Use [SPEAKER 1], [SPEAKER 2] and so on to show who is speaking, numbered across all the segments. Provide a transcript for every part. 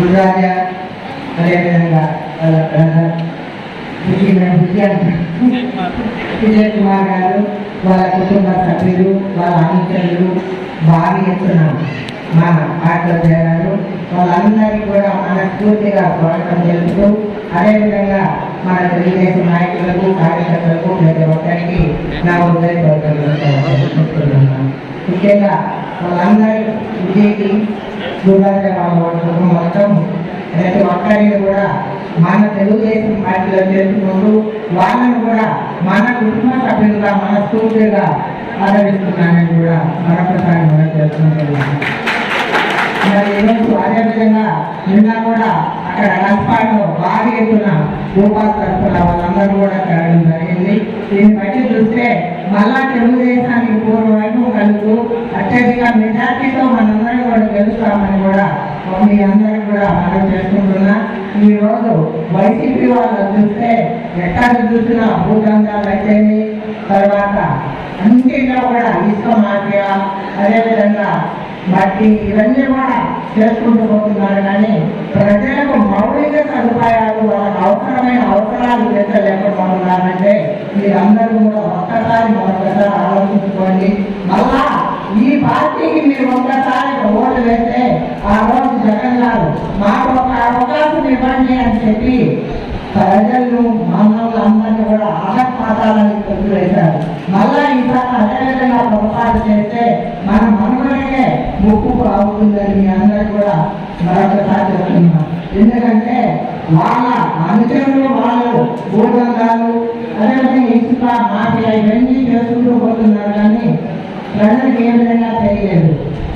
[SPEAKER 1] గురురాజ అదేవిధంగా వాళ్ళ బ్రదర్ విజయ్ కుమార్ గారు వాళ్ళ కుటుంబ సభ్యులు వాళ్ళ అనుచరులు భారీ ఎత్తున మా పార్టీలో చేరారు వాళ్ళందరికీ కూడా మనస్ఫూర్తిగా స్వాగతం తెలుపుతూ అదేవిధంగా మన తెలుగుదేశం నాయకులకు కార్యకర్తలకు ప్రతి ఒక్కరికి నా హృదయపూర్వకంగా ముఖ్యంగా వాళ్ళందరి విజయ్కి గురుగారి కుటుంబం మొత్తం ప్రతి ఒక్కరిని కూడా మన తెలుగుదేశం పార్టీలో చేరుకుంటూ వాళ్ళని కూడా మన కుటుంబ సభ్యులుగా మన స్ఫూర్తిగా ఆదరిస్తున్నానని కూడా మరొకసారి మనం తెలుసుకుంటున్నాను మరి ఈరోజు అదేవిధంగా నిన్న కూడా అక్కడ రాజపాడులో భారీ ఎత్తున భూపాల్ తరఫున వాళ్ళందరూ కూడా కలగడం జరిగింది దీన్ని బట్టి చూస్తే మళ్ళా తెలుగుదేశానికి పూర్వం కలుగుతూ అత్యధిక మెజార్టీతో మనందరం కూడా గెలుస్తామని కూడా మీ అందరం కూడా మనం చేసుకుంటున్నా. ఈరోజు రోజు వైసీపీ వాళ్ళు చూస్తే ఎక్కడ చూసినా భూదందాలు అయితేనే. తర్వాత అన్నింటిలో కూడా ఇసుక మాఫియా అదేవిధంగా మట్టి ఇవన్నీ కూడా చేసుకుంటూ పోతున్నారు. కానీ ప్రజలకు మౌలిక సదుపాయాలు వాళ్ళకి అవసరమైన అవసరాలు తీర్చలేకపోతున్నారంటే మీరందరూ కూడా ఒక్కసారి మరొకసారి ఆలోచించుకోండి. మళ్ళా ఈ పార్టీకి మీరు ఒక్కసారి ఓటు వేస్తే ఆ రోజు జగన్ గారు మాకు ఒక అవకాశం ఇవ్వండి అని చెప్పి ప్రజలను మానవులందరినీ కూడా ఆహ్వాదాలని వేశారు మళ్ళా ఈసారి అదేవిధంగా పొరపాటు చేస్తే మన మనుగడకే ముప్పు అవుతుందని మీ అందరికీ కూడా మరొకసారి చెప్తున్నాం ఎందుకంటే వాళ్ళ అనుచరులు వాళ్ళు భూదంగాలు కూడా ఇసుక ఇవన్నీ చేసుకుంటూ పోతున్నారు కానీ ప్రజలకు ఏ విధంగా తెలియలేదు.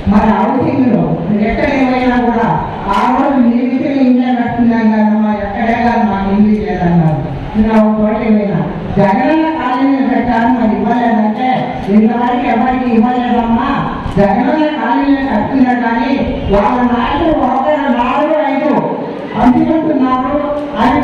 [SPEAKER 1] మరి హౌసింగ్లో ఎక్కడ ఏమైనా కూడా ఆ రోజు మీకు ఇల్లే కట్టుకున్నాం కదమ్మా ఎక్కడే కాదు మాకు ఇల్లు లేదన్నారు నేను ఒక చోట ఏమైనా జగనన్న కాలనీ కట్టాను మరి ఇవ్వలేదంటే ఇంతవరకు ఎవరికి ఇవ్వలేదమ్మా? జగనన్న కాలనీ కట్టుకున్నా కానీ వాళ్ళ నాయకులు ఒకరు నాలుగు ఐదు. అందుకుంటున్నారు. అది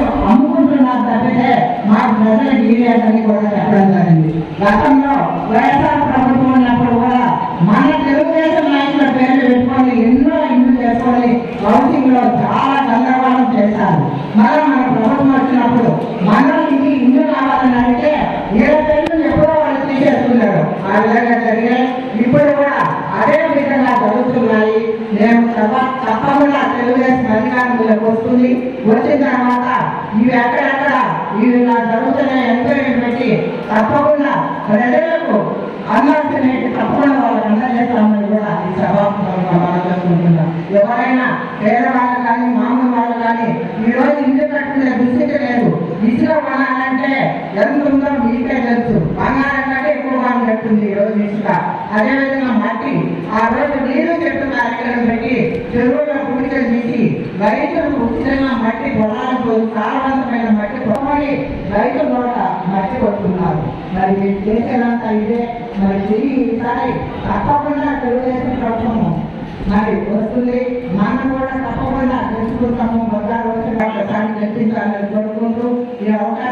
[SPEAKER 1] మాకు ప్రజలకు ఇవ్వలేదని కూడా చెప్పడం జరిగింది. గతంలో వైఎస్ఆర్ ప్రభుత్వం ఉన్నప్పుడు కూడా మన తెలుగుదేశం నాయకుల పేర్లు పెట్టుకొని ఎన్నో ఇండ్లు చేసుకొని హౌసింగ్లో చాలా గందరగోళం చేశారు. మళ్ళీ మన ప్రభుత్వం వచ్చినప్పుడు మనకి ఇల్లు కావాలని అంటే ఏ పేర్లు ఎప్పుడో వాళ్ళు తీసేసుకున్నారు. ఆ విధంగా జరిగాయి. ఇప్పుడు కూడా అదే విధంగా జరుగుతున్నాయి. నేను తప్పకుండా తెలుగుదేశం అధికారంలోకి వస్తుంది. వచ్చిన తర్వాత ఇవి ఎక్కడెక్కడ? ఇవి ఇలా జరుగుతున్నాయి ఎంక్వైరీ పెట్టి తప్పకుండా ప్రజలకు అన్నాల్సిన తప్పకుండా వాళ్ళకి అందజేస్తామని కూడా ఈ సభాముఖంగా మనం ఎవరైనా పేదవాళ్ళు కానీ మామూలు వాళ్ళు కానీ ఈరోజు ఇంటి కట్టుకునే దుస్థితి లేదు. ఇసుక కొనాలంటే ఎంత ఉందో మీకే తెలుసు. బంగారం కంటే ఎక్కువగా ఉన్నట్టుంది ఈ రోజు ఇసుక. అదేవిధంగా మట్టి. ఆ రోజు నీరు చెట్టు కార్యక్రమం పెట్టి చెరువులో రైతులకు ఉచితంగా మట్టి పొలాలకు సారవంతమైన మట్టి పొమ్మని రైతు నోట మట్టి కొడుతున్నారు మరి మీరు చేసేదంతా ఇదే. మరి తిరిగి ఈసారి తప్పకుండా తెలుగుదేశం ప్రభుత్వము మరి వస్తుంది. మనం కూడా తప్పకుండా తెలుసుకుంటాము. బంగారు వచ్చిన ఒకసారి చర్చించాలని కోరుకుంటూ ఈ అవకాశం